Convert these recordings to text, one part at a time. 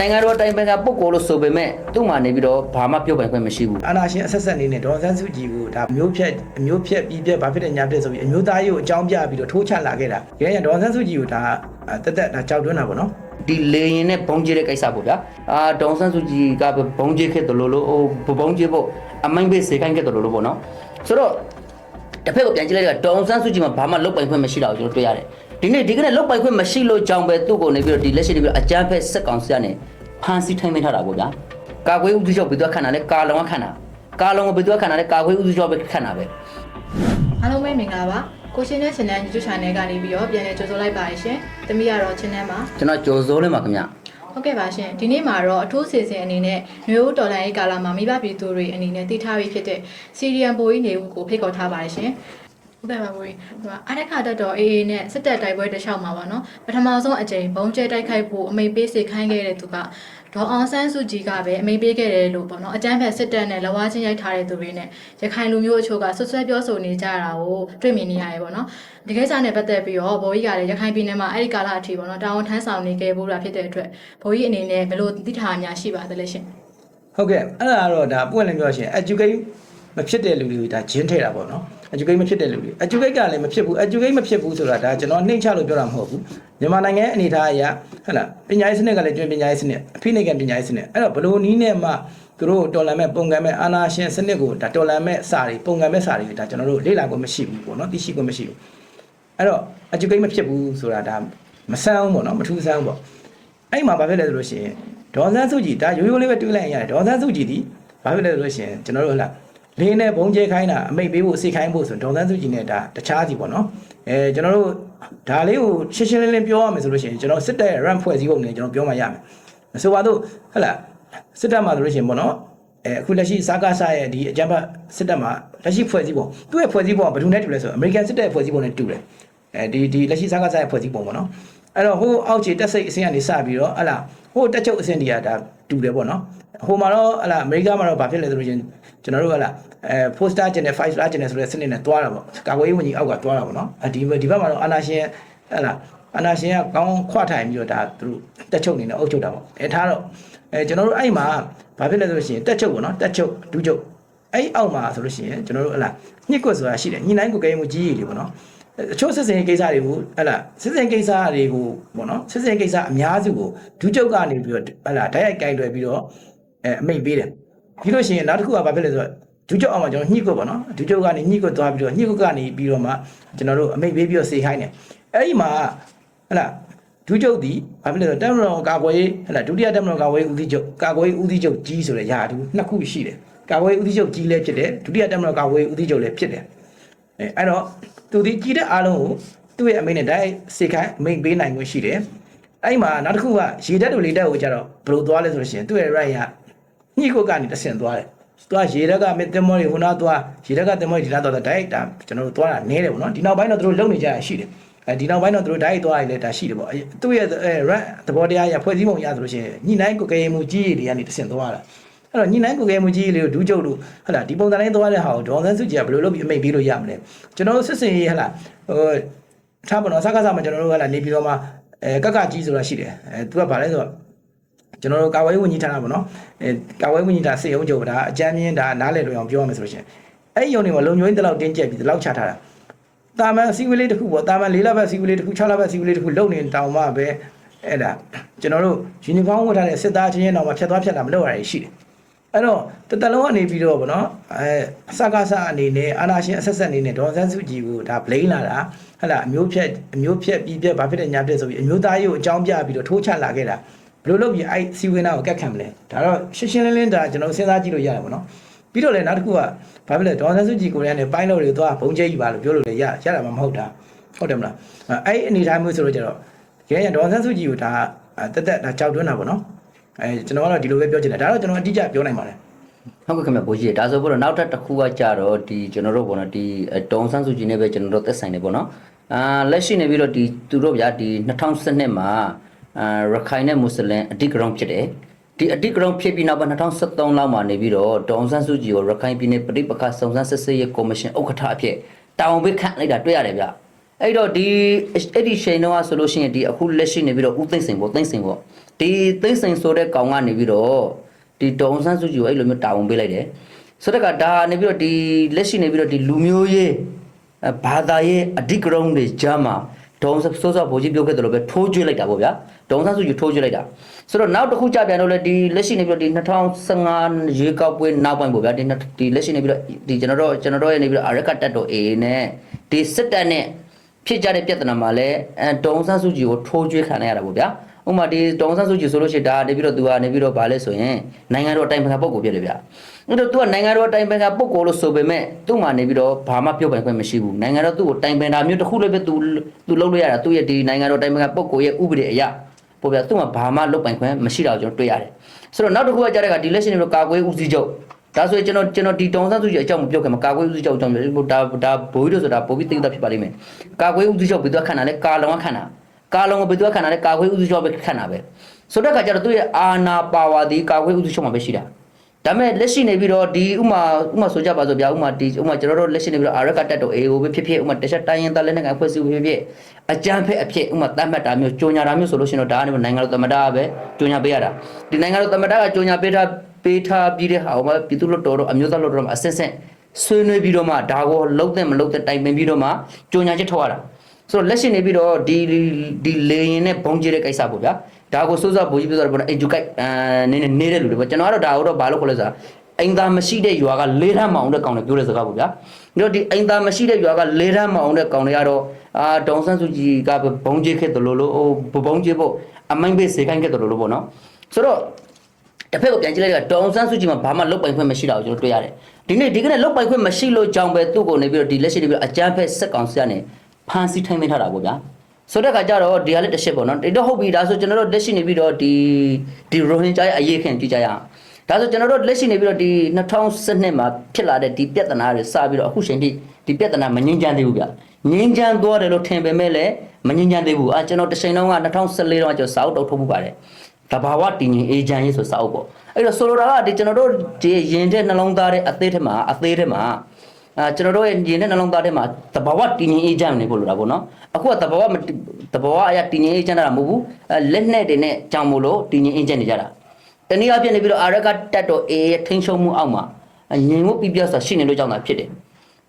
နိုင်ငံတော်တိုင်ပင်ခံပုဂ္ဂိုလ်လို့ဆိုပေမဲ့သူ့မှာနေပြီးတော့ဘာမှပြောပိုင်ခွင့်မရှိဘူးအာနာရှင်အဆက်ဆက်အနေနဲ့ဒေါ်အောင်ဆန်းစုကြည်ကိုဒါမျိုးဖြတ်အမျိုးဖြတ်ပြီးပြက်ဘာဖြစ်တဲ့ညာဖြစ်ဆိုပြီးအမျိုးသားရေးကိုအကြောင်းပြပြီးတော့ထိုးချလာခဲ့တာ။ရဲရဒေါ်အောင်ဆန်းစုကြည်ကိုဒါတက်တက်ဒါကြောက်တွန်းတာပေါ့နော်ဒီလေရင်နဲ့ဘုံကြီးတဲ့ကိစ္စပေါ့ဗျာအာဒေါန်ဆန်းစုကြည်ကဘုံကြီးခဲ့တယ်လို့လို့ဟိုဘုံကြီးပေါ့အမိုင်းပေးစေခိုင်းခဲ့တယ်လို့လို့ပေါ့နော်ဆိုတော့တစ်ဖက်ကပြန်ကြည့်လိုက်တော့ဒေါန်ဆန်းစုကြည်မှာဘာမှလုတ်ပိုင်ခွင့်မရှိတာကိုကျွန်တော်တွေ့ရတယ် ဒီနေ့ဒီကနေ့လုတ်ပိုင်ခွင့်မရှိလို့ကြောင်ပဲသူ့ကိုနေပြီးတော့ဒီလက်ရှိနေပြီးတော့အကြမ်းဖက်စက်ကောင်စီကနေဖမ်းဆီးထိုင်သိမ်းထားတာပေါ့ဗျာကာကွယ်ဦးစီးချုပ်ဘယ်သူကခန့်တာလဲကာလုံကခန့်တာကာလုံကဘယ်သူကခန့်တာလဲကာကွယ်ဦးစီးချုပ်ပဲခန့်တာပဲအားလုံးပဲမင်္ဂလာပါကိုရှင်နဲ့ရှင်နဲ့ YouTube channel ကနေပြီးတော့ပြန်လည်ကြိုဆိုလိုက်ပါရရှင်။တမီးကတော့ channel မှာကျွန်တော်ကြိုစိုးလေးပါခင်ဗျဟုတ်ကဲ့ပါရှင်ဒီနေ့မှာတော့အထူးစီစဉ်အနေနဲ့မျိုးဦးတော်လိုင်းရေးကာလမှာမိဘပြည်သူတွေအနေနဲ့တည်ထားပြီးဖြစ်တဲ့စီရီယံပိုကြီးနေဦးကိုဖိတ်ခေါ်ထားပါတယ်ရှင် ဟုတ်ကဲ့ပါဘိုးကြီးဟိုအားရခါတက်တော်အေးအေးနဲ့စစ်တပ်တိုက်ပွဲတစ်လျှောက်မှာပါနော်ပထမဆုံးအကြိမ်ဘုံကျဲတိုက်ခိုက်ဖို့အမိန့်ပေးစေခိုင်းခဲ့တဲ့သူကဒေါ်အောင်ဆန်းစုကြည်ကပဲအမိန့်ပေးခဲ့တယ်လို့ပေါ့နော်အကြမ်းဖက်စစ်တပ်နဲ့လဝါချင်းရိုက်ထားတဲ့သူတွေနဲ့ရခိုင်လူမျိုးအချို့ကဆွဆွဲပြောဆိုနေကြတာကိုတွေ့မြင်နေရတယ်ပေါ့နော်ဒီကိစ္စနဲ့ပတ်သက်ပြီးတော့ဘိုးကြီးကလည်းရခိုင်ပြည်နယ်မှာအဲ့ဒီကာလအထိပေါ့နော်တာဝန်ထမ်းဆောင်နေခဲ့ဖို့တာဖြစ်တဲ့အတွက်ဘိုးကြီးအနေနဲ့ဘယ်လိုသိထားများရှိပါသလဲရှင်။ဟုတ်ကဲ့အဲ့ဒါကတော့ဒါပွင့်လည်းပြောရှင် educate မဖြစ်တဲ့လူတွေကိုဒါဂျင်းထဲတာပေါ့နော်။ educate မဖြစ်တဲ့လူတွေ educate ကလည်းမဖြစ်ဘူး educate မဖြစ်ဘူးဆိုတာဒါကျွန်တော်နှိမ့်ချလို့ပြောတာမဟုတ်ဘူး။မြန်မာနိုင်ငံရဲ့အနေအထားအရဟုတ်လားပညာရေးစနစ်ကလည်းကျွမ်းပညာရေးစနစ်အဖိနှိပ်ကပညာရေးစနစ်အဲ့တော့ဘလို့နီးနဲ့မှသူတို့တော်လန်မဲ့ပုံကံမဲ့အာနာရှင်စနစ်ကိုဒါတော်လန်မဲ့စာတွေပုံကံမဲ့စာတွေဒါကျွန်တော်တို့လေ့လာခွင့်မရှိဘူးပေါ့နော်သိရှိခွင့်မရှိဘူးအဲ့တော့ educate မဖြစ်ဘူးဆိုတာဒါမဆန်းဘူးပေါ့နော်မထူးဆန်းဘူးပေါ့အဲ့မှာဘာဖြစ်လဲဆိုလို့ရှိရင်ဒေါ်စန်းစုကြည်ဒါရိုးရိုးလေးပဲတွေးလိုက်ရင်ရတယ်ဒေါ်စန်းစုကြည်ဒီဘာဖြစ်လဲဆိုလို့ရှိရင်ကျွန်တော်တို့ဟလာ လင်းနဲ့ဘုံကျဲခိုင်းတာအမိတ်ပေးဖို့စိတ်ခိုင်းဖို့ဆိုဒေါ်စန်းစုကြည်နဲ့ဒါတခြားစီပေါ့နော်အဲကျွန်တော်တို့ဒါလေးကိုရှင်းရှင်းလင်းလင်းပြောရမယ်ဆိုလို့ရှိရင်ကျွန်တော်စစ်တပ်ရဲ့ run ဖွဲ့စည်းပုံနဲ့ကျွန်တော်ပြောမှရမယ်ဆိုပါတော့ဟလာစစ်တပ်မှာဆိုလို့ရှိရင်ပေါ့နော်အဲအခုလက်ရှိစားကားစားရဲ့ဒီအကြမ်းဖက်စစ်တပ်မှာလက်ရှိဖွဲ့စည်းပုံသူ့ရဲ့ဖွဲ့စည်းပုံကဘယ်သူနဲ့တူလဲဆိုတော့ American စစ်တပ်ရဲ့ဖွဲ့စည်းပုံနဲ့တူတယ်အဲဒီဒီလက်ရှိစားကားစားရဲ့ဖွဲ့စည်းပုံပေါ့နော် အဲ့တော့ဟိုအောက်ခြေတက်စိတ်အစင်းကနေစပြီးတော့ဟလာဟိုတက်ချုပ်အစင်းတွေကဒါတူတယ်ပေါ့နော်ဟိုမှာတော့ဟလာအမေရိကမှာတော့ဘာဖြစ်လဲဆိုလို့ရှင်ကျွန်တော်တို့ဟလာအဲ four star channel five star channel ဆိုတဲ့စနစ်နဲ့တွားတာပေါ့ကာကွယ်ရေးဝန်ကြီးအောက်ကတွားတာပေါ့နော်အဲဒီဒီဘက်မှာတော့အာနာရှင်ဟလာအာနာရှင်ကကောင်းခွထိုင်ပြီးတော့ဒါသူတို့တက်ချုပ်နေနဲ့အုပ်ချုပ်တာပေါ့အဲထားတော့အဲကျွန်တော်တို့အဲ့မှာဘာဖြစ်လဲဆိုလို့ရှိရင်တက်ချုပ်ပေါ့နော်တက်ချုပ်ဒူးချုပ်အဲ့အောက်မှာဆိုလို့ရှိရင်ကျွန်တော်တို့ဟလာညှစ်ကွက်ဆိုတာရှိတယ်ညှိနှိုင်းကိုကဲမှုကြီးကြီးတွေပေါ့နော် အချို့စစ်စင်ကိစ္စတွေကိုဟလာစစ်စင်ကိစ္စတွေကိုပေါ့နော်စစ်စင်ကိစ္စအများစုကိုဒူးချုပ်ကနေပြီးတော့ဟလာဓာတ်ရိုက်ကင်တွယ်ပြီးတော့အဲအမိတ်ပေးတယ်ပြီးလို့ရှိရင်နောက်တစ်ခုကဘာဖြစ်လဲဆိုတော့ဒူးချုပ်အောင်မှာကျွန်တော်ညှိကွက်ပေါ့နော်ဒူးချုပ်ကနေညှိကွက်သွားပြီးတော့ညှိကွက်ကနေပြီးတော့မှကျွန်တော်တို့အမိတ်ပေးပြီးတော့စေခိုင်းတယ်အဲ့ဒီမှာဟလာဒူးချုပ်ဒီဘာဖြစ်လဲဆိုတော့တမန်တော်ကာကွယ်ရေးဟလာဒုတိယတမန်တော်ကာကွယ်ရေးဦးစီးချုပ်ကာကွယ်ရေးဦးစီးချုပ်ကြီးဆိုတဲ့ယာတူနှစ်ခုရှိတယ်ကာကွယ်ရေးဦးစီးချုပ်ကြီးလည်းဖြစ်တယ်ဒုတိယတမန်တော်ကာကွယ်ရေးဦးစီးချုပ်လည်းဖြစ်တယ်အဲအဲ့တော့ သူဒီကြီးတဲ့အားလုံးကိုသူ့ရဲ့အမိန့်နဲ့ဓာတ်စေခိုင်းအမိန့်ပေးနိုင်ခွင့်ရှိတယ်အဲ့မှာနောက်တစ်ခုကရေတက်တို့လေတက်ကိုကြတော့ဘယ်လိုသွားလဲဆိုလို့ရှိရင်သူ့ရဲ့ right ကညှိကုတ်ကနေတဆင့်သွားတယ်သွားရေတက်ကမတင်မောတွေဟိုနာသွားရေတက်ကတင်မောတွေဒီနာသွားတာ direct ဒါကျွန်တော်တို့သွားတာနည်းတယ်ပေါ့နော်ဒီနောက်ပိုင်းတော့သူတို့လုံနေကြရရှိတယ်အဲဒီနောက်ပိုင်းတော့သူတို့ direct သွားရလေဒါရှိတယ်ပေါ့သူ့ရဲ့ right သဘောတရားရဖွဲ့စည်းပုံရဆိုလို့ရှိရင်ညှိနှိုင်းကိုကဲမှုကြီးတွေကနေတဆင့်သွားတာ အဲ့တော့ညှိနှိုင်းကိုကဲမှုကြီးလေးကိုဒူးကျုပ်လို့ဟလာဒီပုံစံတိုင်းသွားတဲ့ဟာကိုဒေါ်ဆန်းစုကြည်ကဘယ်လိုလုပ်ပြီးအမိတ်ပေးလို့ရမလဲကျွန်တော်တို့စစ်စင်ရေးဟလာဟိုထားပါတော့စကားစားမှာကျွန်တော်တို့ဟလာနေပြီးတော့မှအဲကက်ကကြီးဆိုတာရှိတယ်အဲသူကဘာလဲဆိုတော့ကျွန်တော်တို့ကာဝေးဝန်ကြီးဌာနပေါ့နော်အဲကာဝေးဝန်ကြီးဌာနစေအောင်ချုပ်ဒါအကြမ်းမြင့်ဒါနားလည်လို့အောင်ပြောရမယ်ဆိုလို့ရှိရင်အဲ့ဒီယုံတွေမှာလုံညွှန်းတလောက်တင်းကျပ်ပြီးတလောက်ချထားတာတာမန်စီဝေးလေးတစ်ခုပေါ့တာမန်၄လဘက်စီဝေးလေးတစ်ခု၆လဘက်စီဝေးလေးတစ်ခုလုံနေတောင်မှပဲအဲ့ဒါကျွန်တော်တို့ယူနီဖောင်းဝတ်ထားတဲ့စစ်သားချင်းချင်းတောင်မှဖြတ်သွားဖြတ်လာမလုပ်ရတာရှိတယ် အဲ့တော့တတလုံးကနေပြီးတော့ဗောနော်အဲစကားစအနေနဲ့အာနာရှင်အဆက်ဆက်အနေနဲ့ဒေါ်ဆန်းစုကြည်ကိုဒါဘလိန်လာတာဟဲ့လားအမျိုးဖြက်အမျိုးဖြက်ပြီးပြက်ဘာဖြစ်တဲ့ညာဖြစ်ဆိုပြီးအမျိုးသားရေးကိုအကြောင်းပြပြီးတော့ထိုးချလာခဲ့တာဘယ်လိုလုပ်ပြီးအဲ့စီဝင်နာကိုကတ်ခံမလဲဒါတော့ရှင်းရှင်းလင်းလင်းဒါကျွန်တော်စဉ်းစားကြည့်လို့ရတယ်ဗောနော်ပြီးတော့လည်းနောက်တစ်ခုကဘာဖြစ်လဲဒေါ်ဆန်းစုကြည်ကိုရတဲ့ပိုင်းလို့တွေသွားဘုံကျဲကြီးပါလို့ပြောလို့လည်းရရတာမှမဟုတ်တာဟုတ်တယ်မလားအဲ့အနေထားမျိုးဆိုတော့ကျတော့ရဲရဒေါ်ဆန်းစုကြည်ကိုဒါတက်တက်ဒါကြောက်တွန်းတာဗောနော် အဲကျွန်တော်ကတော့ဒီလိုပဲပြောချင်တယ်ဒါတော့ကျွန်တော်အတိအကျပြောနိုင်ပါတယ်ဟုတ်ကဲ့ခင်ဗျဘိုးကြီးဒါဆိုပြီးတော့နောက်ထပ်တစ်ခုကကြတော့ဒီကျွန်တော်တို့ပေါ့နော်ဒီဒေါန်ဆန်းစုကြည်နဲ့ပဲကျွန်တော်တို့သက်ဆိုင်နေပေါ့နော်အာလက်ရှိနေပြီးတော့ဒီသူတို့ဗျာဒီ2012မှာအာရခိုင်နဲ့မွတ်စလင်အဓိကရုဏ်းဖြစ်တယ်ဒီအဓိကရုဏ်းဖြစ်ပြီးနောက်ပိုင်း2013လောက်မှာနေပြီးတော့ဒေါန်ဆန်းစုကြည်ကိုရခိုင်ပြည်နယ်ပြည်ပခါစုံစမ်းစစ်ဆေးရေးကော်မရှင်ဥက္ကဋ္ဌအဖြစ်တာဝန်ပေးခန့်လိုက်တာတွေ့ရတယ်ဗျ အဲ့တော့ဒီအဲ့ဒီရှိန်တော့ဆိုလို့ရှိရင်ဒီအခုလက်ရှိနေပြီးတော့ဥသိမ့်စိန်ပေါ့သိမ့်စိန်ပေါ့ဒီသိမ့်စိန်ဆိုတဲ့ကောင်ကနေပြီးတော့ဒီဒေါန်ဆန်းစုကြည်ကိုအဲ့လိုမျိုးတာဝန်ပေးလိုက်တယ်ဆိုတော့ကဒါနေပြီးတော့ဒီလက်ရှိနေပြီးတော့ဒီလူမျိုးရေးအဲဘာသာရေးအဓိကရုဏ်းတွေကြားမှာဒေါန်စောစောဘိုးကြီးပြောခဲ့တယ်လို့ပဲထိုးကျွေးလိုက်တာပေါ့ဗျာဒေါန်ဆန်းစုကြည်ထိုးကျွေးလိုက်တာဆိုတော့နောက်တစ်ခုကြပြန်တော့လေဒီလက်ရှိနေပြီးတော့ဒီ2015ရေကောက်ပွဲနောက်ပိုင်းပေါ့ဗျာဒီနှစ်ဒီလက်ရှိနေပြီးတော့ဒီကျွန်တော်တို့ကျွန်တော်တို့ရဲ့နေပြီးတော့အရကတက်တော် A နဲ့ဒီစစ်တပ်နဲ့ ဖြစ်ကြတဲ့ပြဿနာမှာလည်းအဲဒေါန်ဆန်းစုကြည်ကိုထိုးကျွေးခံရတာပေါ့ဗျာဥပမာဒီဒေါန်ဆန်းစုကြည်ဆိုလို့ရှိရင်ဒါနေပြီးတော့သူကနေပြီးတော့ဗာလဲဆိုရင်နိုင်ငံတော်အတိုင်ပင်ခံပုဂ္ဂိုလ်ဖြစ်တယ်ဗျာအဲ့တော့သူကနိုင်ငံတော်အတိုင်ပင်ခံပုဂ္ဂိုလ်လို့ဆိုပေမဲ့သူ့မှာနေပြီးတော့ဘာမှပြောပိုင်ခွင့်မရှိဘူးနိုင်ငံတော်သူ့ကိုတိုင်ပင်တာမျိုးတစ်ခုလည်းပဲသူသူလုပ်လို့ရတာသူ့ရဲ့ဒီနိုင်ငံတော်အတိုင်ပင်ခံပုဂ္ဂိုလ်ရဲ့ဥပဒေအရပေါ့ဗျာသူ့မှာဘာမှလုပ်ပိုင်ခွင့်မရှိတာကိုကျွန်တော်တွေ့ရတယ်ဆိုတော့နောက်တစ်ခုကကြားတဲ့ကဒီလက်ရှိနေပြီးတော့ကာကွယ်ဦးစီးချုပ် ဒါဆိုရင်ကျွန်တော်ကျွန်တော်ဒီတောင်ဆန်းစုကြည်အကြောင်းမပြောခင်မှာကာကွယ်ဦးစီးချုပ်အကြောင်းပြောဒါဒါဘိုးကြီးတို့ဆိုတာပိုပြီးသိတာဖြစ်ပါလိမ့်မယ်ကာကွယ်ဦးစီးချုပ်ဘယ်သူကခန့်တာလဲကာလုံကခန့်တာကာလုံကဘယ်သူကခန့်တာလဲကာကွယ်ဦးစီးချုပ်ပဲခန့်တာပဲဆိုတဲ့အခါကျတော့သူ့ရဲ့အာနာပါဝါဒီကာကွယ်ဦးစီးချုပ်မှာပဲရှိတာဒါပေမဲ့လက်ရှိနေပြီးတော့ဒီဥမာဥမာဆိုကြပါစို့ဗျာဥမာဒီဥမာကျွန်တော်တို့လက်ရှိနေပြီးတော့အာရကတက်တော့အေကိုပဲဖြစ်ဖြစ်ဥမာတခြားတိုင်းရင်းသားလက်နက်ကိုင်ဖွဲ့စည်းဖြစ်ဖြစ်အကြမ်းဖက်အဖြစ်ဥမာတတ်မှတ်တာမျိုးကြိုညာတာမျိုးဆိုလို့ရှိရင်တော့ဒါကနေနိုင်ငံတော်သမ္မတကပဲကြိုညာပေးရတာဒီနိုင်ငံတော်သမ္မတကကြိုညာပေးထား ပေးထားပြီးတဲ့ဟာဟိုမှာပြည်သူ့လွှတ်တော်တော့အမျိုးသားလွှတ်တော်မှာအစစ်စစ်ဆွေးနွေးပြီးတော့မှဒါကိုလုံးတဲ့မလုံးတဲ့တိုင်ပင်ပြီးတော့မှကြိုညာချက်ထုတ်ရတာဆိုတော့လက်ရှိနေပြီးတော့ဒီဒီလေရင်နဲ့ဘုံကျတဲ့ကိစ္စပေါ့ဗျာဒါကိုစိုးစောဘူကြီးပြောတာပေါ့နော် educate အဲနည်းနည်းနေတဲ့လူတွေပေါ့ကျွန်တော်ကတော့ဒါကိုတော့ဘာလို့ခေါ်လဲဆိုတာအိမ်သားမရှိတဲ့ရွာကလေးထမ်းမအောင်တဲ့ကောင်တွေပြောတဲ့စကားပေါ့ဗျာပြီးတော့ဒီအိမ်သားမရှိတဲ့ရွာကလေးထမ်းမအောင်တဲ့ကောင်တွေကတော့အာဒေါန်ဆန်းစုကြည်ကဘုံကျခဲ့တယ်လို့လို့ဟိုဘုံကျဖို့အမိုင်းပေးစေခိုင်းခဲ့တယ်လို့လို့ပေါ့နော်ဆိုတော့ တစ်ဖက်ကိုပြန်ကြည့်လိုက်တော့ဒေါန်ဆန်းစုကြည်မှာဘာမှလုတ်ပိုင်ခွင့်မရှိတာကိုကျွန်တော်တွေ့ရတယ်ဒီနေ့ဒီကနေ့လုတ်ပိုင်ခွင့်မရှိလို့ကြောင့်ပဲသူ့ကိုနေပြီးတော့ဒီလက်ရှိနေပြီးတော့အကြမ်းဖက်စက်ကောင်စီကနေဖမ်းဆီးထိုင်းသိမ်းထားတာပေါ့ဗျာဆိုတဲ့အခါကျတော့ဒီဟာလေးတစ်ချက်ပေါ့နော်ဒီတော့ဟုတ်ပြီဒါဆိုကျွန်တော်တို့လက်ရှိနေပြီးတော့ဒီဒီရိုဟင်ဂျာရဲ့အရေးခင်ကြည့်ကြရအောင်ဒါဆိုကျွန်တော်တို့လက်ရှိနေပြီးတော့ဒီ2012မှာဖြစ်လာတဲ့ဒီပြဿနာတွေစပြီးတော့အခုချိန်ထိဒီပြဿနာမငြင်းချမ်းသေးဘူးဗျငြင်းချမ်းသွားတယ်လို့ထင်ပေမဲ့လည်းမငြင်းချမ်းသေးဘူးအာကျွန်တော်တစ်ချိန်လုံးက2014တော့ကျွန်တော်စာအုပ်တော့ထုတ်မှုပါတယ် တဘာဝတည်ငြိမ်အေဂျင့်ရေးဆိုစာအုပ်ပေါ့အဲ့တော့ဆိုလိုတာကဒီကျွန်တော်တို့ဒီရင်တဲ့နှလုံးသားတဲ့အသေးထဲမှာအသေးထဲမှာအာကျွန်တော်တို့ရဲ့ရင်တဲ့နှလုံးသားထဲမှာတဘာဝတည်ငြိမ်အေဂျင့်နေဖို့လိုတာပေါ့နော်အခုကတဘာဝမတည်တဘာဝအရာတည်ငြိမ်အေဂျင့်တာမဟုတ်ဘူးအဲလက်နဲ့တွေနဲ့ကြောင်မို့လို့တည်ငြိမ်အေဂျင့်နေကြတာတနည်းအားဖြင့်နေပြီးတော့အာရကတက်တော့အေရဲ့ထိန်းချုပ်မှုအောက်မှာငြိမ်မှုပြပြဆိုတာရှိနေလို့ကြောင့်တာဖြစ်တယ်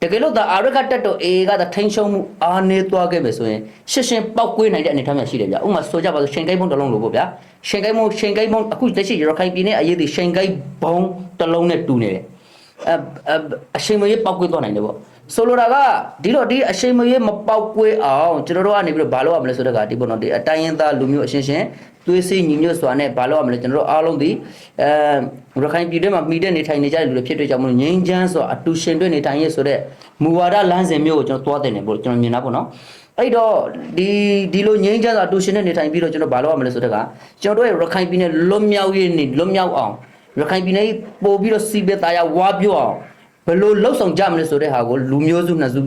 တကယ်လို့ဒါအာရကတက်တော့အေကဒါထိန်းချုပ်မှုအားနေသွားခဲ့ပဲဆိုရင်ရှင်းရှင်းပောက်ကွေးနိုင်တဲ့အနေအထားမျိုးရှိတယ်ဗျဥပမာဆိုကြပါစို့ရှင်ကိုင်းဘုံတစ်လုံးလို့ပေါ့ဗျာရှင်ကိုင်းဘုံရှင်ကိုင်းဘုံအခုလက်ရှိရခိုင်ပြည်နယ်အရေးဒီရှင်ကိုင်းဘုံတစ်လုံးနဲ့တူနေတယ်အအရှင်မရေးပောက်ကွေးသွားနိုင်တယ်ပေါ့ဆိုလိုတာကဒီတော့ဒီအရှင်မရေးမပောက်ကွေးအောင်ကျွန်တော်တို့ကနေပြီးတော့ဘာလုပ်ရမလဲဆိုတော့ကဒီပေါ့နော်ဒီအတိုင်းရင်းသားလူမျိုးအရှင်ရှင် သွေးစည်းညီညွတ်စွာနဲ့ဘာလုပ်ရမလဲကျွန်တော်တို့အားလုံးဒီအဲရခိုင်ပြည်ထဲမှာမိတဲ့နေထိုင်နေကြတဲ့လူတွေဖြစ်တဲ့ကြောင့်မလို့ငြိမ်းချမ်းစွာအတူရှင်တွေ့နေထိုင်ရဆိုတဲ့မူဝါဒလမ်းစဉ်မျိုးကိုကျွန်တော်သွားတင်နေပို့ကျွန်တော်မြင်တာပေါ့နော်အဲ့တော့ဒီဒီလိုငြိမ်းချမ်းစွာအတူရှင်နဲ့နေထိုင်ပြီးတော့ကျွန်တော်ဘာလုပ်ရမလဲဆိုတော့ကကျွန်တော်တို့ရဲ့ရခိုင်ပြည်နယ်လွတ်မြောက်ရေးနေလွတ်မြောက်အောင်ရခိုင်ပြည်နယ်ပို့ပြီးတော့စီးပဲသားရဝါပြောအောင်ဘယ်လိုလှုပ်ဆောင်ကြမလဲဆိုတဲ့ဟာကိုလူမျိုးစုနှစ်စု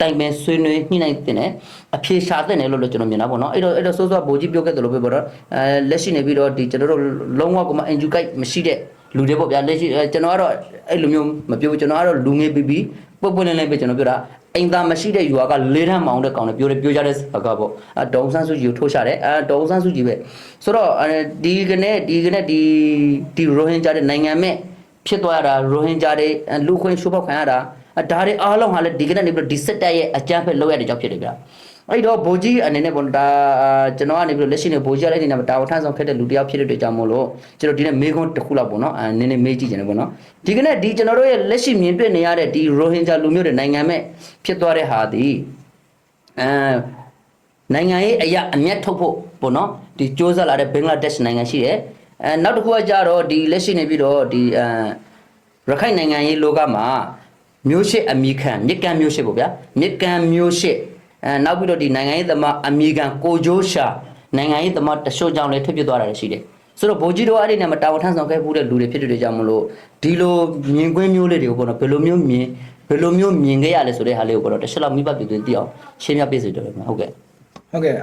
တိုင်ပင်ဆွေးနွေးညှိနှိုင်းတင်တယ်အဖြေရှာတင်တယ်လို့လည်းကျွန်တော်မြင်တာပေါ့နော်အဲ့တော့အဲ့တော့စိုးစိုးဘိုးကြီးပြောခဲ့တယ်လို့ပဲပေါ့တော့အဲလက်ရှိနေပြီးတော့ဒီကျွန်တော်တို့လုံးဝကမှ enjoy မရှိတဲ့လူတွေပေါ့ဗျာလက်ရှိကျွန်တော်ကတော့အဲ့လိုမျိုးမပြောဘူးကျွန်တော်ကတော့လူငယ်ပြီးပြီးပုတ်ပွင့်လင်းလင်းပဲကျွန်တော်ပြောတာအိမ်သားမရှိတဲ့ယူကလေးထမ်းမောင်တဲ့ကောင်တွေပြောတယ်ပြောကြတဲ့စကားပေါ့အဒေါန်ဆန်းစုကြည်ကိုထိုးရှာတယ်အဲဒေါန်ဆန်းစုကြည်ပဲဆိုတော့ဒီကနေ့ဒီကနေ့ဒီဒီရိုဟင်ဂျာတဲ့နိုင်ငံမဲ့ဖြစ်သွားတာရိုဟင်ဂျာတွေလူခွင့်ရှုဖောက်ခံရတာအ ဒါတွေအားလုံးဟာလည်းဒီကနေ့နေပြီးတော့ဒီစက်တက်ရဲ့အကြမ်းဖက်လောက်ရတဲ့ကြောင့်ဖြစ်တယ်ဗျာအဲ့တော့ဘိုကြီးအနေနဲ့ပေါ့ဒါကျွန်တော်ကနေပြီးတော့လက်ရှိနေဘိုကြီးရတဲ့အနေနဲ့တာဝန်ထမ်းဆောင်ခဲ့တဲ့လူတစ်ယောက်ဖြစ်တဲ့အတွက်ကြောင့်မို့လို့ကျွန်တော်ဒီနေ့မေးခွန်းတစ်ခုလောက်ပေါ့နော်အဲနည်းနည်းမေးကြည့်ချင်တယ်ပေါ့နော်ဒီကနေ့ဒီကျွန်တော်တို့ရဲ့လက်ရှိမြင်တွေ့နေရတဲ့ဒီရိုဟင်ဂျာလူမျိုးတွေနိုင်ငံမဲ့ဖြစ်သွားတဲ့ဟာဒီအဲနိုင်ငံရေးအရာအမျက်ထုတ်ဖို့ပေါ့နော်ဒီစ조사လာတဲ့ဘင်္ဂလားဒေ့ရှ်နိုင်ငံရှိတယ်အဲနောက်တစ်ခုကကြတော့ဒီလက်ရှိနေပြီးတော့ဒီအဲရခိုင်နိုင်ငံရေးလောကမှာ မျိုးရှစ်အမိခံမြစ်ကမ်းမျိုးရှစ်ပေါ့ဗျာမြစ်ကမ်းမျိုးရှစ်အဲနောက်ပြီးတော့ဒီနိုင်ငံရေးသမားအမိခံကိုဂျိုးရှာနိုင်ငံရေးသမားတရှို့ကြောင့်လည်းထွက်ပြသွားတာလည်းရှိတယ်ဆိုတော့ဗိုလ်ကြီးတို့အဲ့ဒီနဲ့မတာဝန်ထမ်းဆောင်ခဲ့မှုတဲ့လူတွေဖြစ်တဲ့ကြောင့်မလို့ဒီလိုမြင်ကွင်းမျိုးလေးတွေကိုပေါ့နော်ဘယ်လိုမျိုးမြင်ဘယ်လိုမျိုးမြင်ခဲ့ရလဲဆိုတဲ့ဟာလေးကိုပေါ့နော်တစ်ချက်လောက်မိဘပြည်သူသိအောင်ရှင်းပြပေးစေတယ်ဗျာဟုတ်ကဲ့ဟုတ်ကဲ့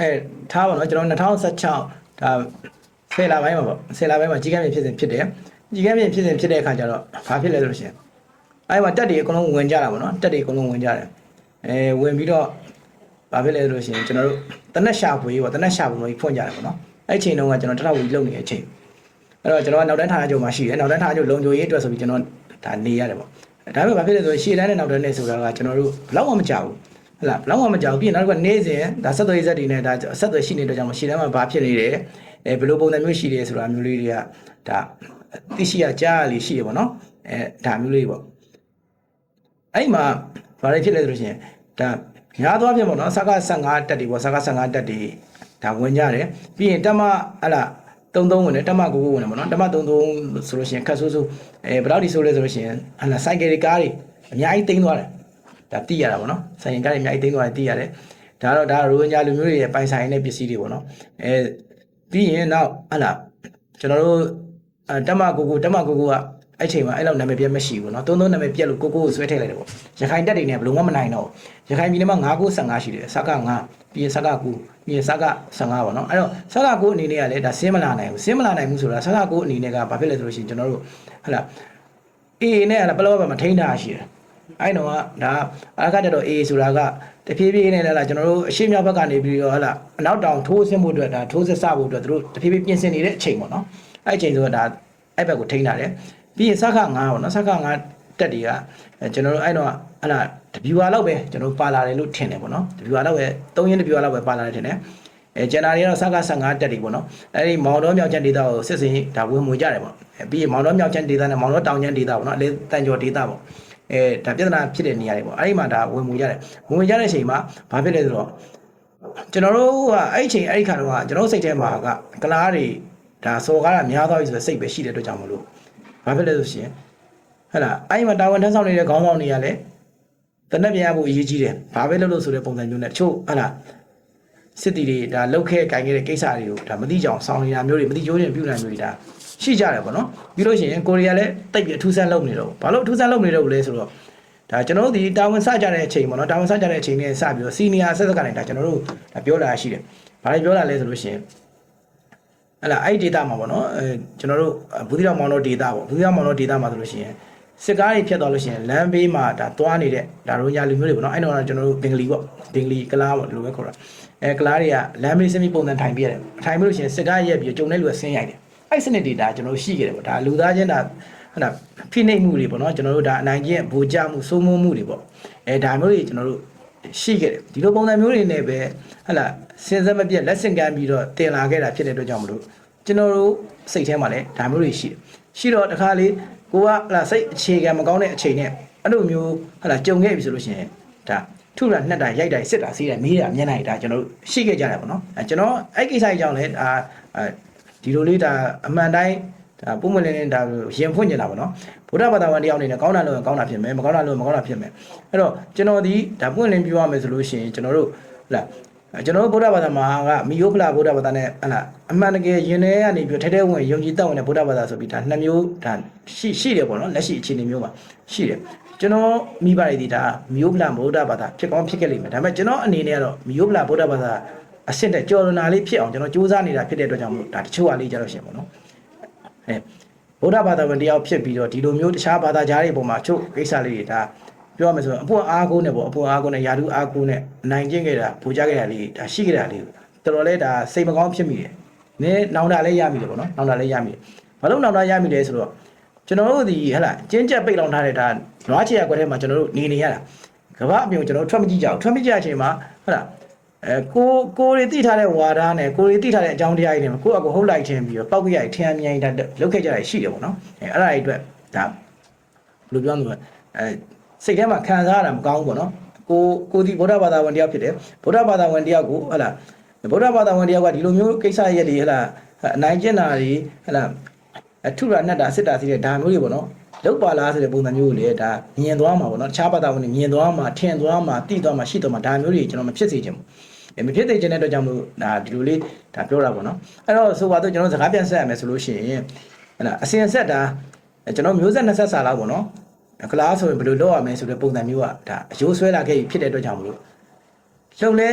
အဲထားပါတော့ကျွန်တော်2016ဒါဆယ်လပိုင်းမှာပေါ့ဆယ်လပိုင်းမှာကြီးကမ်းပြင်ဖြစ်စဉ်ဖြစ်တယ်ကြီးကမ်းပြင်ဖြစ်စဉ်ဖြစ်တဲ့အခါကျတော့ဘာဖြစ်လဲဆိုလို့ရှိရင် အဲဒီမှာတက်တွေအကုန်လုံးဝင်ကြတာပေါ့နော်တက်တွေအကုန်လုံးဝင်ကြတယ်အဲဝင်ပြီးတော့ဘာဖြစ်လဲဆိုလို့ရှိရင်ကျွန်တော်တို့တနက်ရှာဖွေပေါ့တနက်ရှာဖွေလို့ဖွင့်ကြတယ်ပေါ့နော်အဲ့ချိန်တုန်းကကျွန်တော်တထဝီလုံနေတဲ့အချိန်အဲ့တော့ကျွန်တော်ကနောက်တန်းဌာနချုပ်မှာရှိတယ်နောက်တန်းဌာနချုပ်လုံခြုံရေးအတွက်ဆိုပြီးကျွန်တော်ဒါနေရတယ်ပေါ့ဒါပေမဲ့ဘာဖြစ်လဲဆိုတော့ရှေ့တန်းနဲ့နောက်တန်းနဲ့ဆိုတာကကျွန်တော်တို့ဘလောက်မှမကြောက်ဘူးဟလာဘလောက်မှမကြောက်ဘူးပြီးရင်နောက်တစ်ခါနေ့စဉ်ဒါဆက်သွယ်ရေးဇက်တွေနဲ့ဒါဆက်သွယ်ရှိနေတဲ့ကြောင့်ရှေ့တန်းမှာဘာဖြစ်နေတယ်အဲဘယ်လိုပုံစံမျိုးရှိတယ်ဆိုတာမျိုးလေးတွေကဒါသိရှိရကြားရလေးရှိရပေါ့နော်အဲဒါမျိုးလေးပေါ့ အဲ့မှာဘာတွေဖြစ်လဲဆိုလို့ရှိရင်ဒါများသောအားဖြင့်ပေါ့နော်စကား15တက်တွေပေါ့စကား15တက်တွေဒါဝင်ကြတယ်ပြီးရင်တက်မဟလာ33ဝင်တယ်တက်မ9 9ဝင်တယ်ပေါ့နော်တက်မ33ဆိုလို့ရှိရင်ခက်ဆိုးဆိုးအဲဘယ်တော့ဒီဆိုလဲဆိုလို့ရှိရင်ဟလာစိုက်ကယ်တွေကားတွေအများကြီးတိမ့်သွားတယ်ဒါသိရတာပေါ့နော်စိုက်ကယ်ကားတွေအများကြီးတိမ့်သွားတယ်သိရတယ်ဒါတော့ဒါရိုဟင်ဂျာလူမျိုးတွေရဲ့ပိုင်ဆိုင်တဲ့ပစ္စည်းတွေပေါ့နော်အဲပြီးရင်နောက်ဟလာကျွန်တော်တို့အဲတက်မ9 9တက်မ9 9က အဲ့ချိန်မှာအဲ့လောက်နာမည်ပြတ်မရှိဘူးเนาะသုံးသုံးနာမည်ပြတ်လို့ကိုကိုကိုဆွဲထည့်လိုက်တယ်ပေါ့ရခိုင်တက်တွေနဲ့ဘယ်လုံးမမနိုင်တော့ဘူးရခိုင်ပြည်နယ်မှာ9 9 15ရှိတယ်စက9ပြီးရင်စက9ပြီးရင်စက15ပေါ့เนาะအဲ့တော့စက9အနေနဲ့ကလည်းဒါစင်းမလာနိုင်ဘူးစင်းမလာနိုင်ဘူးဆိုတာစက9အနေနဲ့ကဘာဖြစ်လဲဆိုလို့ရှိရင်ကျွန်တော်တို့ဟလာအေးနဲ့ဟလာပလောဘမှာထိန်းတာရှိတယ်အဲ့တော့ကဒါအားကတက်တော့အေးဆိုတာကတဖြည်းဖြည်းနဲ့လာကျွန်တော်တို့အရှိမြောက်ဘက်ကနေပြီးတော့ဟလာအနောက်တောင်ထိုးဆင်းဖို့အတွက်ဒါထိုးစစ်စဖို့အတွက်သူတို့တဖြည်းဖြည်းပြင်ဆင်နေတဲ့အချိန်ပေါ့နော်အဲ့အချိန်ဆိုတော့ဒါအဲ့ဘက်ကိုထိန်းတာတယ် ပြီးရင်စခ9ပေါ့နော်စခ9တက်တွေကအဲကျွန်တော်တို့အဲ့တော့အဲ့ဒါတဗျူဟာလောက်ပဲကျွန်တော်ပါလာတယ်လို့ထင်တယ်ပေါ့နော်တဗျူဟာလောက်ပဲ3ရင်းတဗျူဟာလောက်ပဲပါလာတယ်ထင်တယ်အဲဂျန်နာတွေကတော့စခ15တက်တွေပေါ့နော်အဲ့ဒီမောင်တော်မြောက်ချမ်းဒေတာကိုစစ်စင်ဒါဝင်ဝင်ကြတယ်ပေါ့အဲပြီးရင်မောင်တော်မြောက်ချမ်းဒေတာနဲ့မောင်တော်တောင်ချမ်းဒေတာပေါ့နော်အလေတန်ကျော်ဒေတာပေါ့အဲဒါပြဿနာဖြစ်တဲ့နေရာတွေပေါ့အဲ့ဒီမှာဒါဝင်ဝင်ကြတယ်ဝင်ဝင်ကြတဲ့အချိန်မှာဘာဖြစ်လဲဆိုတော့ကျွန်တော်တို့ကအဲ့ဒီအချိန်အဲ့ဒီခါတော့ကကျွန်တော်တို့စိတ်ထဲမှာကကလားတွေဒါစော်ကားတာများသွားပြီဆိုတဲ့စိတ်ပဲရှိတဲ့အတွက်ကြောင့်မလို့ ဘာဖြစ်လဲဆိုရှင်ဟဲ့လားအဲ့ဒီမှာတာဝန်ထမ်းဆောင်နေတဲ့ခေါင်းဆောင်တွေကလည်းတနက်ပြန်ရဖို့အရေးကြီးတယ်ဘာပဲလုပ်လို့ဆိုတဲ့ပုံစံမျိုးနဲ့တချို့ဟဲ့လားစစ်တီတွေဒါလှုပ်ခဲကင်ခဲ့တဲ့ကိစ္စတွေကိုဒါမသိကြအောင်ဆောင်နေတာမျိုးတွေမသိကြိုးရင်ပြုနိုင်မျိုးတွေဒါရှိကြတယ်ပေါ့နော်ပြီးလို့ရှိရင်ကိုရီးယားလည်းတိတ်ပြီးအထူးဆန်းလုပ်နေတော့ဘာလို့အထူးဆန်းလုပ်နေတော့လဲဆိုတော့ဒါကျွန်တော်တို့ဒီတာဝန်စကြတဲ့အချိန်ပေါ့နော်တာဝန်စကြတဲ့အချိန်နဲ့စပြီးတော့စီနီယာဆက်ဆက်ကနေဒါကျွန်တော်တို့ဒါပြောလာရှိတယ်ဘာတွေပြောလာလဲဆိုလို့ရှိရင် ဟဲ့လားအဲ့ဒီ data မှာပေါ့နော်အဲကျွန်တော်တို့ဘူးသီးတောင်မောင်တို့ data ပေါ့ဘူးသီးတောင်မောင်တို့ data မှာဆိုလို့ရှိရင်စစ်ကားတွေဖြတ်သွားလို့ရှိရင်လမ်းဘေးမှာဒါသွားနေတဲ့ဒါရိုညာလူမျိုးတွေပေါ့နော်အဲ့တော့ကျွန်တော်တို့ဘင်္ဂလီပေါ့ဘင်္ဂလီကလားပေါ့ဒီလိုပဲခေါ်တာအဲကလားတွေကလမ်းဘေးစမီပုံစံထိုင်ပြရတယ်ထိုင်ပြီးလို့ရှိရင်စစ်ကားရက်ပြီးကြုံတဲ့လူကဆင်းရိုက်တယ်အဲ့စနစ်တွေဒါကျွန်တော်တို့ရှိခဲ့တယ်ပေါ့ဒါလူသားချင်းဒါဟဲ့လားဖိနှိပ်မှုတွေပေါ့နော်ကျွန်တော်တို့ဒါအနိုင်ကျင့်ဗိုလ်ကြမှုစိုးမိုးမှုတွေပေါ့အဲဒါမျိုးတွေကျွန်တော်တို့ ရှိခဲ့တယ်ဒီလိုပုံစံမျိုးတွေနဲ့ပဲဟလာစဉ်ဆက်မပြတ်လက်ဆင့်ကမ်းပြီးတော့တင်လာခဲ့တာဖြစ်တဲ့အတွက်ကြောင့်မလို့ကျွန်တော်တို့စိတ်ထဲမှာလည်းဒါမျိုးတွေရှိတယ်ရှိတော့တခါလေကိုကဟလာစိတ်အခြေခံမကောင်းတဲ့အချိန်နဲ့အဲ့လိုမျိုးဟလာကြုံခဲ့ပြီဆိုလို့ရှိရင်ဒါထုတာနှက်တာရိုက်တာစစ်တာစီးတာမေးတာမျက်နှာတာကျွန်တော်တို့ရှိခဲ့ကြတယ်ပေါ့နော်အဲကျွန်တော်အဲ့ကိစ္စကြီးကြောင့်လည်းဒါအဲဒီလိုလေးဒါအမှန်တိုင်း ဒါပုံမလင်းလင်းဒါရင်ဖွင့်နေတာပေါ့နော်ဗုဒ္ဓဘာသာဝင်တယောက်အနေနဲ့ကောင်းတာလို့ကောင်းတာဖြစ်မယ်မကောင်းတာလို့မကောင်းတာဖြစ်မယ်အဲ့တော့ကျွန်တော်ဒီဒါပွင့်လင်းပြောရမယ်ဆိုလို့ရှိရင်ကျွန်တော်တို့ဟလာကျွန်တော်တို့ဗုဒ္ဓဘာသာမှာကမီယိုဖလာဗုဒ္ဓဘာသာနဲ့ဟလာအမှန်တကယ်ယင်ထဲကနေပြီးထဲထဲဝင်ယုံကြည်တောက်ဝင်တဲ့ဗုဒ္ဓဘာသာဆိုပြီးဒါနှစ်မျိုးဒါရှိရှိတယ်ပေါ့နော်လက်ရှိအခြေအနေမျိုးမှာရှိတယ်ကျွန်တော်မိဘတွေဒီဒါမီယိုဖလာဗုဒ္ဓဘာသာဖြစ်ကောင်းဖြစ်ခဲ့လိမ့်မယ်ဒါပေမဲ့ကျွန်တော်အနေနဲ့ကတော့မီယိုဖလာဗုဒ္ဓဘာသာအစစ်တဲ့ကြော်ရနာလေးဖြစ်အောင်ကျွန်တော်စူးစမ်းနေတာဖြစ်တဲ့အတွက်ကြောင့်မလို့ဒါတချို့ဟာလေးကြတော့ရှင်ပေါ့နော် အဲဗုဒ္ဓဘာသာဝင်တယောက်ဖြစ်ပြီးတော့ဒီလိုမျိုးတခြားဘာသာကြားတွေပုံမှာချုပ်ကိစ္စလေးတွေဒါပြောရမယ်ဆိုရင်အပွအားကိုးနဲ့ပေါ့အပွအားကိုးနဲ့ယာတုအားကိုးနဲ့အနိုင်ကျင့်ခဲ့တာပူကြခဲ့တာလေးဒါရှိခဲ့တာလေးတော်တော်လေးဒါစိတ်မကောင်းဖြစ်မိတယ်။နည်းနောင်တာလည်းရမိတယ်ပေါ့နော်။နောင်တာလည်းရမိတယ်။ဘာလို့နောင်တာရမိလဲဆိုတော့ကျွန်တော်တို့ဒီဟဲ့လားကျင်းကျက်ပိတ်လောင်ထားတဲ့ဒါနွားချေရကွက်ထဲမှာကျွန်တော်တို့နေနေရတာ။ကမ္ဘာအမျိုးကျွန်တော်တို့ထွက်မကြည့်ကြအောင်ထွက်မကြည့်တဲ့အချိန်မှာဟဲ့လား အဲကိုကိုရီတိထားတဲ့ဝါဒနဲ့ကိုရီတိထားတဲ့အကြောင်းတရားတွေနဲ့ကိုယ့်အကူဟုတ်လိုက်ခြင်းပြီးတော့ပောက်ကြရထင်အမြိုင်တာလုတ်ခဲ့ကြရရှိတယ်ပေါ့နော်အဲအဲ့ဒါတွေအတွက်ဒါဘယ်လိုပြောမလဲအဲစိတ်ထဲမှာခံစားရတာမကောင်းဘူးပေါ့နော်ကိုကိုဒီဗုဒ္ဓဘာသာဝင်တယောက်ဖြစ်တယ်ဗုဒ္ဓဘာသာဝင်တယောက်ကိုဟဲ့လားဗုဒ္ဓဘာသာဝင်တယောက်ကဒီလိုမျိုးကိစ္စရက်တွေဟဲ့လားအနိုင်ကျင့်တာတွေဟဲ့လားအထုရနှက်တာစစ်တာစီတဲ့ဒါမျိုးတွေပေါ့နော်လောက်ပါလားဆိုတဲ့ပုံစံမျိုးကိုလေဒါမြင်သွားမှာပေါ့နော်တခြားဘာသာဝင်တွေမြင်သွားမှာထင်သွားမှာသိသွားမှာရှိသွားမှာဒါမျိုးတွေကျွန်တော်မဖြစ်စေချင်ဘူးအဲ မဖြစ်သေးခြင်းတဲ့အတွက်ကြောင့်မလို့ဒါဒီလိုလေးဒါပြောတာပေါ့နော်အဲ့တော့ဆိုပါတော့ကျွန်တော်စကားပြန်ဆက်ရမယ်ဆိုလို့ရှိရင်ဟဲ့လားအစင်ဆက်တာကျွန်တော်မျိုးဆက်နှစ်ဆက်စာလောက်ပေါ့နော်ကလားဆိုရင်ဘယ်လိုလုပ်ရမလဲဆိုတဲ့ပုံစံမျိုးကဒါအယိုးဆွဲလာခဲ့ပြီဖြစ်တဲ့အတွက်ကြောင့်မလို့လုံလဲ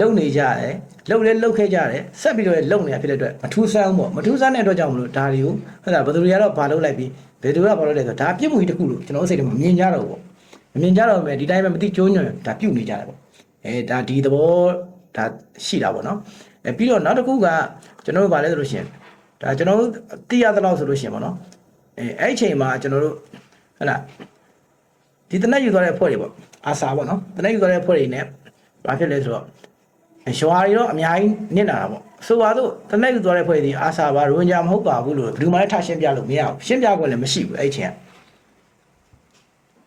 လုံနေကြတယ်လုံလဲလုံခဲ့ကြတယ်ဆက်ပြီးတော့လုံနေတာဖြစ်တဲ့အတွက်မထူးဆန်းဘူးပေါ့မထူးဆန်းတဲ့အတွက်ကြောင့်မလို့ဒါတွေကိုဟဲ့လားဘယ်သူတွေကတော့ဘာလုပ်လိုက်ပြီးဘယ်သူကဘာလုပ်လဲဆိုတော့ဒါပြစ်မှုကြီးတစ်ခုလို့ကျွန်တော်စိတ်ထဲမှာမြင်ကြတော့ပေါ့မမြင်ကြတော့မယ်ဒီတိုင်းပဲမသိကျိုးညွန့်ဒါပြုတ်နေကြတယ်ပေါ့အဲဒါဒီသဘော ဒါရှိတာပေါ့နော်အဲပြီးတော့နောက်တစ်ခုကကျွန်တော်တို့ဗာလဲဆိုလို့ရှိရင်ဒါကျွန်တော်တို့သိရသလောက်ဆိုလို့ရှိရင်ပေါ့နော်အဲအဲ့ဒီအချိန်မှာကျွန်တော်တို့ဟဲ့လားဒီတနက်ယူသွားတဲ့ဖွဲ့တွေပေါ့အာစာပေါ့နော်တနက်ယူသွားတဲ့ဖွဲ့တွေ ਨੇ ဘာဖြစ်လဲဆိုတော့ရွာတွေတော့အများကြီးနစ်နာတာပေါ့ဆိုပါတော့တနက်ယူသွားတဲ့ဖွဲ့တွေအာစာပါရိုဝင်ဂျာမဟုတ်ပါဘူးလို့ဘယ်သူမှလည်းထရှင်းပြလို့မရဘူးရှင်းပြခွင့်လည်းမရှိဘူးအဲ့ဒီအချိန်က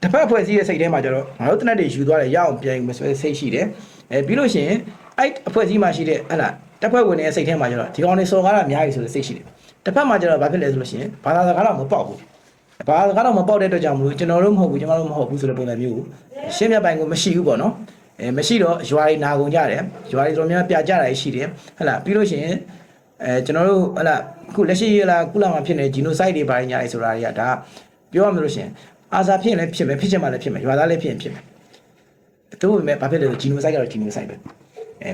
တစ်ဖက်အဖွဲ့အစည်းရဲ့စိတ်ထဲမှာကျတော့ငါတို့တနက်တွေယူသွားတယ်ရအောင်ပြန်မဆွဲစိတ်ရှိတယ်အဲပြီးလို့ရှိရင် အဲ့အဖွဲ့အစည်းမှာရှိတဲ့ဟဲ့လားတစ်ဖက်ဝင်တဲ့စိတ်ထဲမှာကျတော့ဒီကောင်တွေစော်ကားတာအများကြီးဆိုတဲ့စိတ်ရှိတယ်တစ်ဖက်မှာကျတော့ဘာဖြစ်လဲဆိုလို့ရှိရင်ဘာသာစကားတော့မပေါက်ဘူးဘာသာစကားတော့မပေါက်တဲ့အတွက်ကြောင့်မလို့ကျွန်တော်တို့မဟုတ်ဘူးကျွန်တော်တို့မဟုတ်ဘူးဆိုတဲ့ပုံစံမျိုးကိုရှင်းပြပိုင်ကိုမရှိဘူးပေါ့နော်အဲမရှိတော့ရွာတွေနာကုန်ကြတယ်ရွာတွေတော်များများပြကြတာရှိတယ်ဟဲ့လားပြီးလို့ရှိရင်အဲကျွန်တော်တို့ဟဲ့လားအခုလက်ရှိဟဲ့လားကုလမှာဖြစ်နေဂျီနိုဆိုက်တွေပါညာတွေဆိုတာတွေကဒါပြောရမလို့ရှိရင်အာဇာဖြစ်ရင်လည်းဖြစ်မယ်ဖြစ်ချင်မှလည်းဖြစ်မယ်ရွာသားလည်းဖြစ်ရင်ဖြစ်မယ်သူ့ပေမဲ့ဘာဖြစ်လဲဆိုဂျီနိုဆိုက်ကတော့ဂျီနိုဆိုက်ပဲ အဲ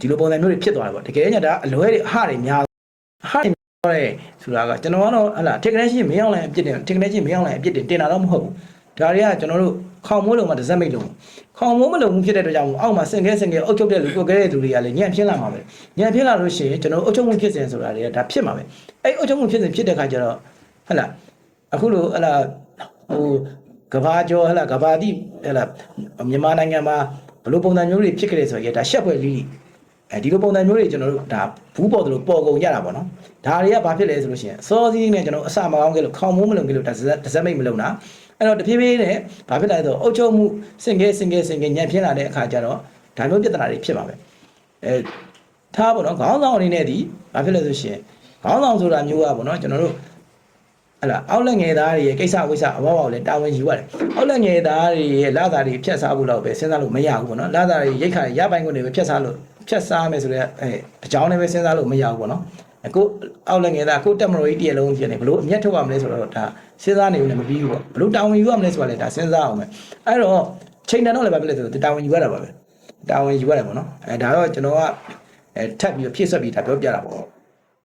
ဒီလိုပုံစံမျိုးတွေဖြစ်သွားတယ်ပေါ့တကယ်ညတာအလွဲတွေအဟတွေများအဟတွေများတယ်ဆိုတာကကျွန်တော်ကတော့ဟလာ technician မရောက်လိုက်အပြစ်တင် technician မရောက်လိုက်အပြစ်တင်တင်တာတော့မဟုတ်ဘူးဒါတွေကကျွန်တော်တို့ခေါင်မိုးလုံးမှာတစ်စက်မိတ်လုံးခေါင်မိုးမလုံးဘူးဖြစ်တဲ့အတွက်ကြောင့်အောက်မှာစင်ခဲစင်ခဲအုပ်ချုပ်တဲ့လူကိုယ်ကဲတဲ့သူတွေကလည်းညံ့ပြင်းလာမှာပဲညံ့ပြင်းလာလို့ရှိရင်ကျွန်တော်အုပ်ချုပ်မှုဖြစ်စဉ်ဆိုတာတွေကဒါဖြစ်မှာပဲအဲ့အုပ်ချုပ်မှုဖြစ်စဉ်ဖြစ်တဲ့ခါကျတော့ဟလာအခုလိုဟလာဟိုကဘာကျော်ဟလာကဘာတိဟလာမြန်မာနိုင်ငံမှာဘယ် လိုပုံစံမျိုးတွေဖြစ်ကြလဲဆိုရင်ဒါရှက်ဖွယ်လေးအဲဒီလိုပုံစံမျိုးတွေကျွန်တော်တို့ဒါဘူးပေါ်တယ်လို့ပေါ်ကုန်ကြတာပေါ့နော်ဒါတွေကဘာဖြစ်လဲဆိုလို့ရှိရင်စောစီးနဲ့ကျွန်တော်အစမကောင်းခဲ့လို့ခေါင်မိုးမလုံခဲ့လို့ဒါဇက်ဇက်မိတ်မလုံတာအဲ့တော့တဖြည်းဖြည်းနဲ့ဘာဖြစ်လဲဆိုတော့အုတ်ချုပ်မှုစင်ကဲစင်ကဲစင်ကဲညံ့ပြင်းလာတဲ့အခါကျတော့ဒါမျိုးပြဿနာတွေဖြစ်ပါပဲအဲထားပေါ့နော်ခေါင်းဆောင်အနေနဲ့ဒီဘာဖြစ်လဲဆိုရှင်ခေါင်းဆောင်ဆိုတာမျိုးอ่ะပေါ့နော်ကျွန်တော်တို့ ဟလာအောက်လက်ငယ်သားတွေရဲ့ကိစ္စဝိစ္စအဘောဘောလည်းတာဝန်ယူရတယ်အောက်လက်ငယ်သားတွေရဲ့လာသားတွေဖြတ်စားဖို့တော့ပဲစဉ်းစားလို့မရဘူးပေါ့နော်လာသားတွေရိတ်ခါရပိုင်ကုန်တွေပဲဖြတ်စားလို့ဖြတ်စားမယ်ဆိုတော့အဲအကြောင်းနဲ့ပဲစဉ်းစားလို့မရဘူးပေါ့နော်အခုအောက်လက်ငယ်သားအခုတက်မရိုကြီးတရလုံးဖြစ်နေဘလို့အမျက်ထုတ်ရမလဲဆိုတော့ဒါစဉ်းစားနေလို့လည်းမပြီးဘူးပေါ့ဘလို့တာဝန်ယူရမလဲဆိုတာလည်းဒါစဉ်းစားအောင်ပဲအဲ့တော့ချိန်တန်တော့လည်းဘာဖြစ်လဲဆိုတော့တာဝန်ယူရတာပါပဲတာဝန်ယူရတယ်ပေါ့နော်အဲဒါတော့ကျွန်တော်ကအဲထပ်ပြီးဖြည့်ဆွက်ပြီးဒါပြောပြတာပေါ့